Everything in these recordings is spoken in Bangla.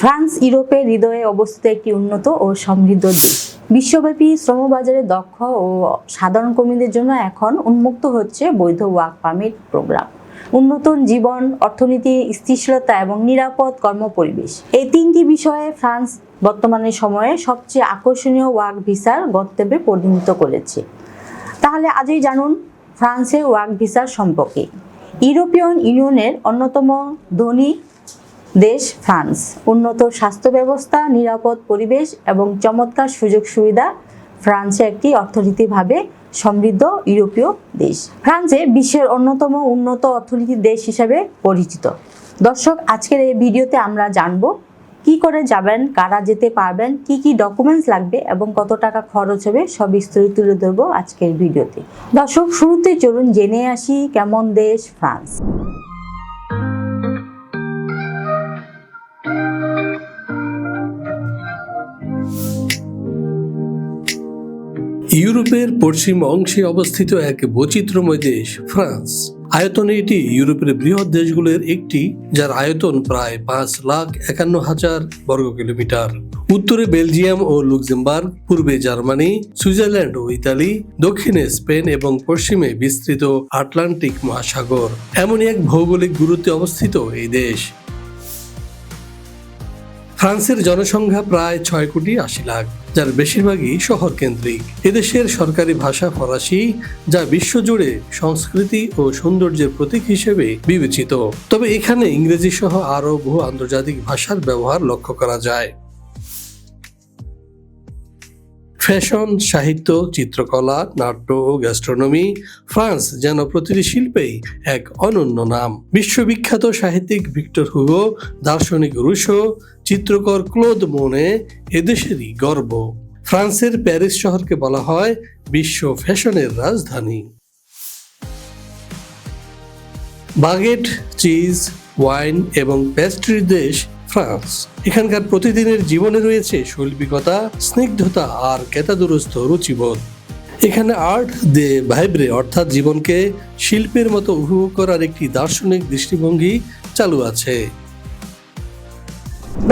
ফ্রান্স, ইউরোপের হৃদয়ে অবস্থিত একটি উন্নত ও সমৃদ্ধ দেশ বিশ্বব্যাপী শ্রমবাজারে দক্ষ ও সাধারণ কর্মীদের জন্য এখন উন্মুক্ত হচ্ছে বৈধ ওয়ার্ক পারমিট প্রোগ্রাম। উন্নত জীবন, অর্থনীতি, স্থিতিশীলতা এবং নিরাপদ কর্মপরিবেশ। এই তিনটি বিষয়ে ফ্রান্স বর্তমানে সময়ে সবচেয়ে আকর্ষণীয় ওয়ার্ক ভিসার গন্তব্যে পরিণত করেছে। তাহলে আজই জানুন ফ্রান্সের ওয়ার্ক ভিসার সম্পর্কে। ইউরোপিয়ান ইউনিয়নের অন্যতম ধনী দেশ ফ্রান্স। উন্নত স্বাস্থ্য ব্যবস্থা, নিরাপদ পরিবেশ এবং চমৎকার সুযোগ সুবিধা ফ্রান্সে একটি অর্থনীতিভাবে সমৃদ্ধ ইউরোপীয় দেশ। ফ্রান্সে বিশ্বের অন্যতম উন্নত অর্থনীতির দেশ হিসেবে পরিচিত। দর্শক, আজকের এই ভিডিওতে আমরা জানব, কি করে যাবেন, কারা যেতে পারবেন, কি কি ডকুমেন্টস লাগবে এবং কত টাকা খরচ হবে, সব বিস্তারিত তুলে ধরবো আজকের ভিডিওতে। দর্শক শুরুতে চলুন জেনে আসি, কেমন দেশ ফ্রান্স? ইউরোপের পশ্চিম অংশে অবস্থিত এক বৈচিত্র্যময় দেশ, ফ্রান্স। আয়তনে এটি ইউরোপের বৃহৎ দেশগুলোর একটি, যার আয়তন প্রায় পাঁচ লাখ একান্ন হাজার বর্গ কিলোমিটার। উত্তরে বেলজিয়াম ও লুক্সেমবার্গ, পূর্বে জার্মানি, সুইজারল্যান্ড ও ইতালি, দক্ষিণে স্পেন এবং পশ্চিমে বিস্তৃত আটলান্টিক মহাসাগর। এমনই এক ভৌগোলিক গুরুত্বে অবস্থিত এই দেশ। ফ্রান্সের জনসংখ্যা প্রায় ছয় কোটি আশি লাখ। যার বেশিরভাগই শহর কেন্দ্রিক এদেশের সরকারি ভাষা ফরাসি, যা বিশ্বজুড়ে সংস্কৃতি ও সৌন্দর্যের প্রতীক হিসেবে বিবেচিত। তবে এখানে ইংরেজি সহ আরও বহু আন্তর্জাতিক ভাষার ব্যবহার লক্ষ্য করা যায়। ফ্যাশন, সাহিত্য, চিত্রকলা, নাট্য ও গ্যাস্ট্রোনমি ফ্রান্স যেন প্রতিটি শিল্পেই এক অনন্য নাম। বিশ্ববিখ্যাত সাহিত্যিক ভিক্টর হুগো, দার্শনিক রুশো চিত্রকর ক্লোদ মনে এদেশেরই গর্ব। ফ্রান্সের প্যারিস শহরকে বলা হয় বিশ্ব ফ্যাশনের রাজধানী। বাগেট, চিজ, ওয়াইন এবং প্যাস্ট্রির দেশ ফ্রান্স। এখানকার প্রতিদিনের জীবনে রয়েছে শৈল্পিকতা, স্নিগ্ধতা আর কেতাদুরস্থ রুচিবোধ। এখানে আর্ট দে ভাইব্রে অর্থাৎ জীবনকে শিল্পের মতো উপভোগ করার একটি দার্শনিক দৃষ্টিভঙ্গি চালু আছে।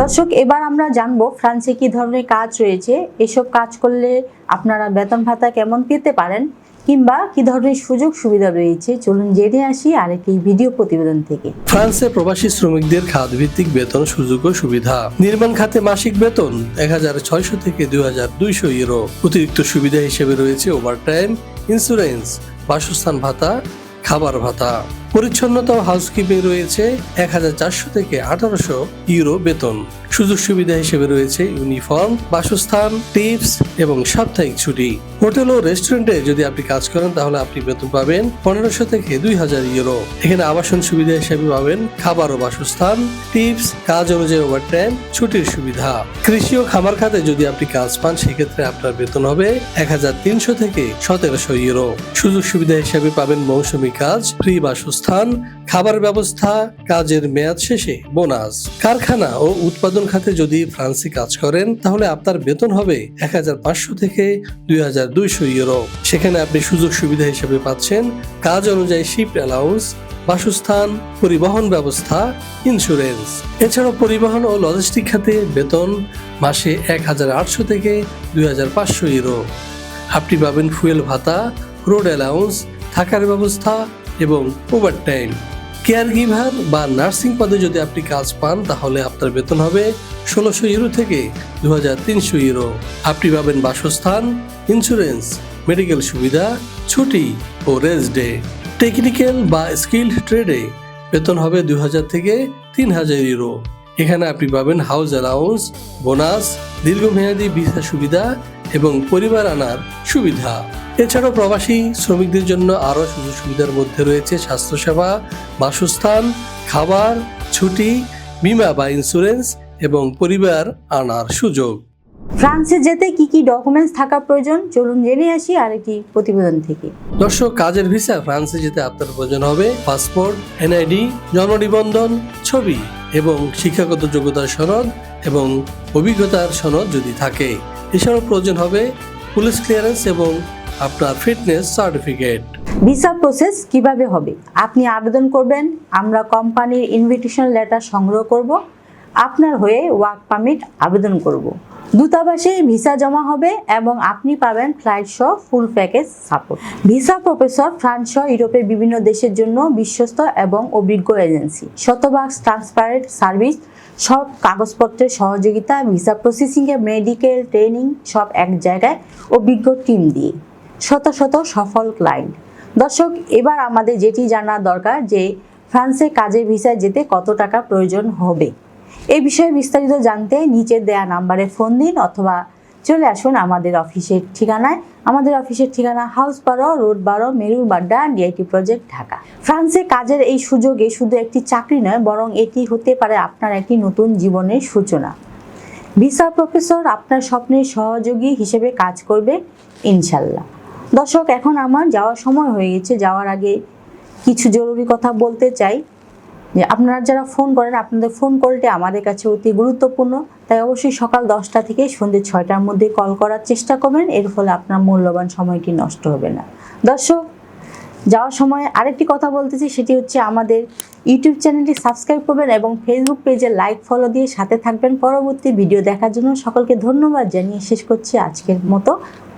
দর্শক, এবার আমরা জানব ফ্রান্সে কি ধরনের কাজ রয়েছে। এসব কাজ করলে আপনারা বেতন ভাতা কেমন পেতে পারেন কিংবা কি ধরনের সুযোগ সুবিধা রয়েছে? চলুন জেনে আসি আর আরেকটি ভিডিও প্রতিবেদন থেকে। ফ্রান্সে প্রবাসী শ্রমিকদের খাত ভিত্তিক বেতন সুযোগ ও সুবিধা। নির্মাণ খাতে মাসিক বেতন এক হাজার ছয়শো থেকে দুই হাজার দুইশো ইউরো। অতিরিক্ত সুবিধা হিসেবে রয়েছে ওভারটাইম ইন্স্যুরেন্স বাসস্থান ভাতা, খাবার ভাতা। পরিচ্ছন্নতা ও হাউসকিপিং রয়েছে এক হাজার চারশো থেকে আঠারোশো ইউরো বেতন। সুযোগ সুবিধা হিসেবে রয়েছে ইউনিফর্ম, বাসস্থান, টিপস এবং সাপ্তাহিক ছুটি। হোটেল ও রেস্টুরেন্টে যদি আপনি কাজ করেন, তাহলে আপনি বেতন পাবেন পনেরোশো থেকে দুই হাজার ইউরো। এখানে আবাসন সুবিধা হিসেবে পাবেন খাবার ও বাসস্থান, টিপস, কাজ অনুযায়ী ওভারটাইম, ছুটির সুবিধা। কৃষি ও খামার খাতে যদি আপনি কাজ পান, সেক্ষেত্রে আপনার বেতন হবে এক হাজার তিনশো থেকে সতেরোশো ইউরো। সুযোগ সুবিধা হিসেবে পাবেন মৌসুমী কাজ, ফ্রি বাসস্থান, খাবার ব্যবস্থা, কাজের মেয়াদ শেষে বোনাস। কারখানা ও উৎপাদন খাতে যদি ফ্রান্সে কাজ করেন, তাহলে আপনার বেতন হবে এক হাজার পাঁচশো থেকে দুই হাজার দুইশো ইউরো। সেখানে আপনি সুযোগ সুবিধা হিসেবে পাচ্ছেন কাজ অনুযায়ী শিফট অ্যালাউন্স, বাসস্থান, পরিবহন ব্যবস্থা ইন্স্যুরেন্স এছাড়াও পরিবহন ও লজিস্টিক খাতে বেতন মাসে এক হাজার আটশো থেকে দুই হাজার পাঁচশো ইউরো। আপনি পাবেন ফুয়েল ভাতা রোড অ্যালাউন্স থাকার ব্যবস্থা এবং ওভারটাইম কেয়ার গিভার বা নার্সিং পদে যদি আপনি কাজ পান, তাহলে আপনার বেতন হবে ষোলোশো ইউরো থেকে দু তিনশো ইউরো। আপনি পাবেন বাসস্থান ইন্স্যুরেন্স মেডিকেল সুবিধা, ছুটি ও রেস্ট ডে টেকনিক্যাল বা স্কিল্ড ট্রেডে বেতন হবে দুই হাজার থেকে তিন হাজার ইউরো। এখানে আপনি পাবেন হাউস অ্যালাউন্স বোনাস দীর্ঘমেয়াদী ভিসা সুবিধা এবং পরিবার আনার সুবিধা। এছাড়াও প্রবাসী শ্রমিকদের জন্য আরও সুযোগ সুবিধার মধ্যে রয়েছে স্বাস্থ্যসেবা বাসস্থান খাবার ছুটি বিমা বা ইন্স্যুরেন্স এবং পরিবার আনার সুযোগ। ফ্রান্সে যেতে কি কি ডকুমেন্টস থাকা প্রয়োজন? চলুন জেনে আসি আরেকটি প্রতিবেদন থেকে। দর্শক কাজের ভিসা ফ্রান্সে যেতে আপনার প্রয়োজন হবে পাসপোর্ট এনআইডি জন্ম নিবন্ধন ছবি এবং শিক্ষাগত যোগ্যতার সনদ এবং অভিজ্ঞতার সনদ যদি থাকে। এছাড়াও প্রয়োজন হবে পুলিশ ক্লিয়ারেন্স এবং আপনার ফিটনেস সার্টিফিকেট ভিসা প্রসেস কীভাবে হবে? আপনি আবেদন করবেন, আমরা কোম্পানির ইনভিটেশন লেটার সংগ্রহ করব, আপনার হয়ে ওয়ার্ক পারমিট আবেদন করব। দূতাবাসে ভিসা জমা হবে এবং আপনি পাবেন ফ্লাইট সহ full package support. Visa professor France সহ ইউরোপের বিভিন্ন দেশের জন্য বিশ্বস্ত এবং অভিজ্ঞ এজেন্সি। শতভাগ ট্রান্সপারেন্ট সার্ভিস, সব কাগজপত্রের সহযোগিতা, ভিসা প্রসেসিংয়ে মেডিকেল, ট্রেনিং, সব এক জায়গায় অভিজ্ঞ টিম দিয়ে। শত শত সফল ক্লায়েন্ট। দর্শক, এবার আমাদের যেটি জানা দরকার যে ফ্রান্সে কাজে ভিসায় যেতে কত টাকা প্রয়োজন হবে। এই বিষয়ে বিস্তারিত জানতে নিচে দেয়া নাম্বারে ফোন দিন অথবা চলে আসুন আমাদের অফিসের ঠিকানায়। আমাদের অফিসের ঠিকানা হাউস বারো, রোড বারো, মেরুর বাড্ডা ডিআইটি প্রজেক্ট, ঢাকা। ফ্রান্সে কাজের এই সুযোগে শুধু একটি চাকরি নয়, বরং এটি হতে পারে আপনার একটি নতুন জীবনের সূচনা। ভিসা প্রফেসর আপনার স্বপ্নের সহযোগী হিসেবে কাজ করবে, ইনশাল্লাহ। দর্শক, এখন আমার যাওয়ার সময় হয়ে গেছে, যাওয়ার আগে কিছু জরুরি কথা বলতে চাই। যে আপনারা যারা ফোন করেন, আপনাদের ফোন কলটি আমাদের কাছে অতি গুরুত্বপূর্ণ। তাই অবশ্যই সকাল দশটা থেকে সন্ধ্যে ছয়টার মধ্যে কল করার চেষ্টা করবেন। এর ফলে আপনার মূল্যবান সময়টি নষ্ট হবে না। দর্শক, যাওয়ার সময় আরেকটি কথা বলতেছি, সেটি হচ্ছে আমাদের ইউটিউব চ্যানেলটি সাবস্ক্রাইব করবেন এবং ফেসবুক পেজে লাইক ফলো দিয়ে সাথে থাকবেন। পরবর্তী ভিডিও দেখার জন্য সকলকে ধন্যবাদ জানিয়ে শেষ করছি আজকের মতো।